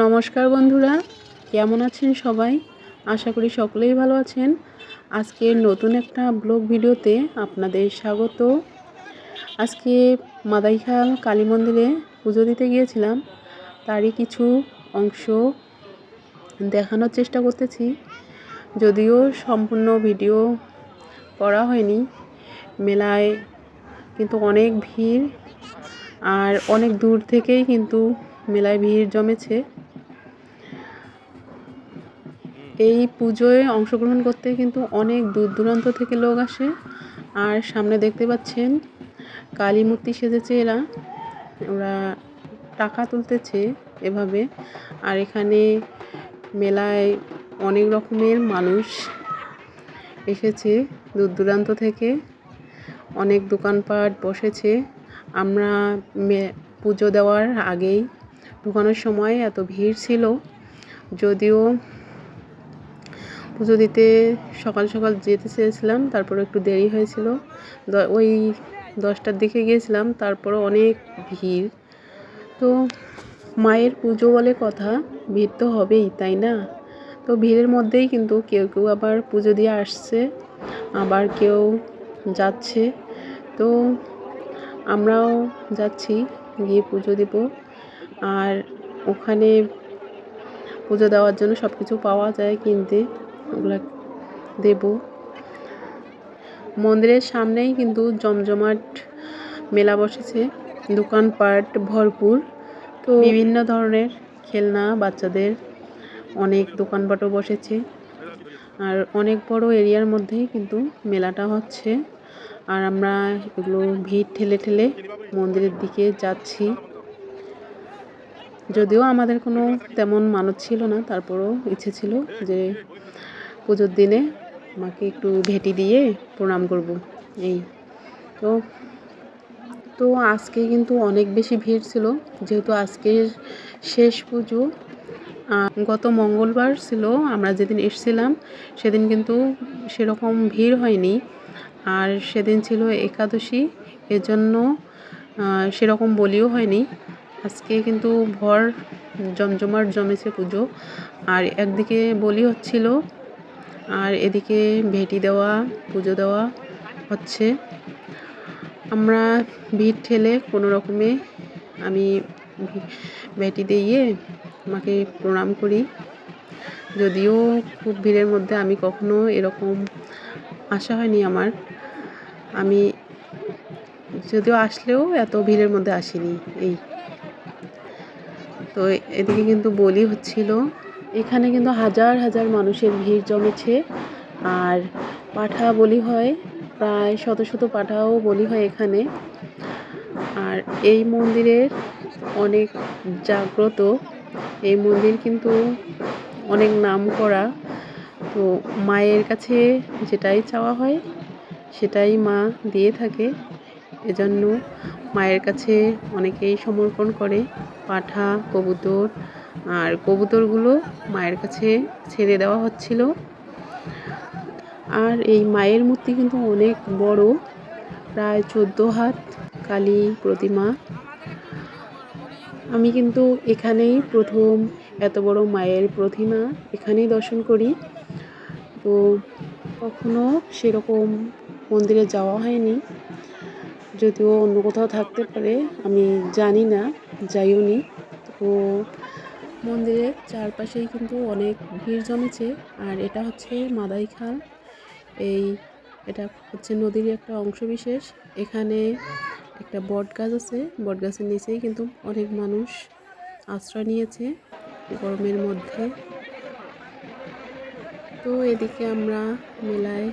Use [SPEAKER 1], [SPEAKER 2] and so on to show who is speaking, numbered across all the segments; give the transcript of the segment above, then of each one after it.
[SPEAKER 1] নমস্কার বন্ধুরা, কেমন আছেন সবাই? আশা করি সকলেই ভালো আছেন। আজকে নতুন একটা ব্লগ ভিডিওতে আপনাদের স্বাগত। আজকে মাদাইখাল কালী মন্দিরে পুজো দিতে গিয়েছিলাম, তারই কিছু অংশ দেখানোর চেষ্টা করতেছি। যদিও সম্পূর্ণ ভিডিও করা হয়নি, মেলায় কিন্তু অনেক ভিড় আর অনেক দূর থেকেই কিন্তু মেলায় ভিড় জমেছে। এই পুজোয় অংশগ্রহণ করতে কিন্তু অনেক দূর দূরান্ত থেকে লোক আসে। আর সামনে দেখতে পাচ্ছেন কালী মূর্তি সেজেছে এরা। ওরা টাকা তুলতেছে এভাবে। আর এখানে মেলায় অনেক রকমের মানুষ এসেছে দূর দূরান্ত থেকে। অনেক দোকানপাট বসেছে। আমরা মে, পুজো দেওয়ার আগেই ঢুকানোর সময় এত ভিড় ছিল। যদিও পুজো দিতে সকাল সকাল যেতে চেয়েছিলাম, তারপরে একটু দেরি হয়েছিল। ওই দশটার দিকে গিয়েছিলাম তারপরে অনেক ভিড়। তো মায়ের পুজো বলে কথা, ভিড় তো হবেই, তাই না? তো ভিড়ের মধ্যেই কিন্তু কেউ কেউ আবার পুজো দিয়ে আসছে, আবার কেউ যাচ্ছে। তো আমরাও যাচ্ছি, গিয়ে পুজো দেব। আর ওখানে পুজো দেওয়ার জন্য সব কিছু পাওয়া যায় কিনতে। ওগুলো দেব। মন্দিরের সামনেই কিন্তু জমজমাট মেলা বসেছে, দোকানপাট ভরপুর। তো বিভিন্ন ধরনের খেলনা, বাচ্চাদের অনেক দোকানপাটও বসেছে। আর অনেক বড় এরিয়ার মধ্যেই কিন্তু মেলাটা হচ্ছে। আর আমরা এগুলো ভিড় ঠেলে ঠেলে মন্দিরের দিকে যাচ্ছি। যদিও আমাদের কোনো তেমন মানত ছিল না, তারপরও ইচ্ছে ছিল যে পুজোর দিনে মাকে একটু ভেটি দিয়ে প্রণাম করব, এই। তো তো আজকে কিন্তু অনেক বেশি ভিড় ছিল, যেহেতু আজকের শেষ পুজো গত মঙ্গলবার ছিল, আমরা যেদিন এসছিলাম, সেদিন কিন্তু সেরকম ভিড় হয়নি, আর সেদিন ছিল একাদশী, এজন্য সেরকম বলিও হয়নি। আজকে কিন্তু ভর জমজমাট জমেছে পুজো, আর একদিকে বলি হচ্ছিল আর এদিকে ভেটি দেওয়া, পুজো দেওয়া হচ্ছে। আমরা ভিড় ঠেলে কোনো রকমে আমি ভেটি দিয়ে মাকে প্রণাম করি। যদিও খুব ভিড়ের মধ্যে আমি কখনো এরকম আসা হয়নি আমার। আমি যদিও আসলেও এত ভিড়ের মধ্যে আসিনি এই। তো এদিকে কিন্তু বলি হচ্ছিল এখানে কিন্তু হাজার হাজার মানুষের ভিড় জমেছে। আর পাঠা বলি হয়, প্রায় শত শত পাঠাও বলি হয় এখানে। আর এই মন্দিরের অনেক জাগ্রত, এই মন্দির কিন্তু অনেক নাম করা তো মায়ের কাছে যেটাই চাওয়া হয়, সেটাই মা দিয়ে থাকে। এজন্য মায়ের কাছে অনেকেই সমর্পণ করে, পাঠা, কবুতর আর কবুতরগুলো মায়ের কাছে ছেড়ে দেওয়া হচ্ছিল। আর এই মায়ের মূর্তি কিন্তু অনেক বড়, প্রায় চোদ্দ হাত, কালী প্রতিমা। আমি কিন্তু এখানেই প্রথম এত বড় মায়ের প্রতিমা এখানেই দর্শন করি। তো কখনো সেরকম মন্দিরে যাওয়া হয়নি। যদিও অন্য কোথাও থাকতে পারে, আমি জানি না যাইও নি তো মন্দিরের চারপাশেই কিন্তু অনেক ভিড় জমেছে। আর এটা হচ্ছে মাদাই খাল। এই এটা হচ্ছে নদীর একটা অংশ বিশেষ। এখানে একটা বট গাছ আছে। বট গাছের নিচেই কিন্তু অনেক মানুষ আশ্রয় নিয়েছে গরমের মধ্যে। তো এদিকে আমরা মেলায়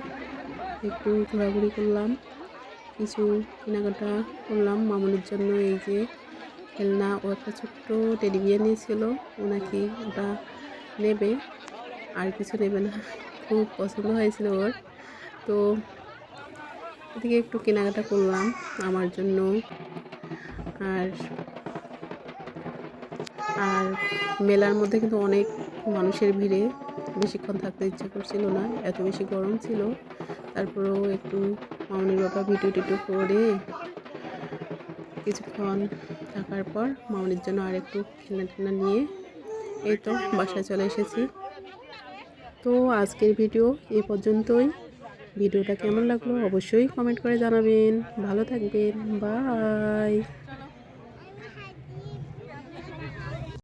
[SPEAKER 1] একটু ঘোরাঘুরি করলাম। কিছু কেনাকাটা করলাম। মামনের জন্য এই যে খেলনা ও একটা ছোট্ট টেলিভিশন নিয়েছিল। ও নাকি ওটা নেবে। আর কিছু নেবে না। খুব পছন্দ হয়েছিল ওর। তো এদিকে একটু কেনাকাটা করলাম আমার জন্য। আর আর মেলার মধ্যে কিন্তু অনেক মানুষের ভিড়ে বেশিক্ষণ থাকতে ইচ্ছে করছিল না। এত বেশি গরম ছিল। তারপরেও একটু মামনির বাবা ভিডিও টিডিও করে কিছুক্ষণ থাকার পর মামনির জন্য আর একটু খেলনা টেলনা নিয়ে এই তো বাসায় চলে এসেছি। তো আজকের ভিডিও এ পর্যন্তই। ভিডিওটা কেমন লাগল অবশ্যই কমেন্ট করে জানাবেন। ভালো থাকবেন। বাই।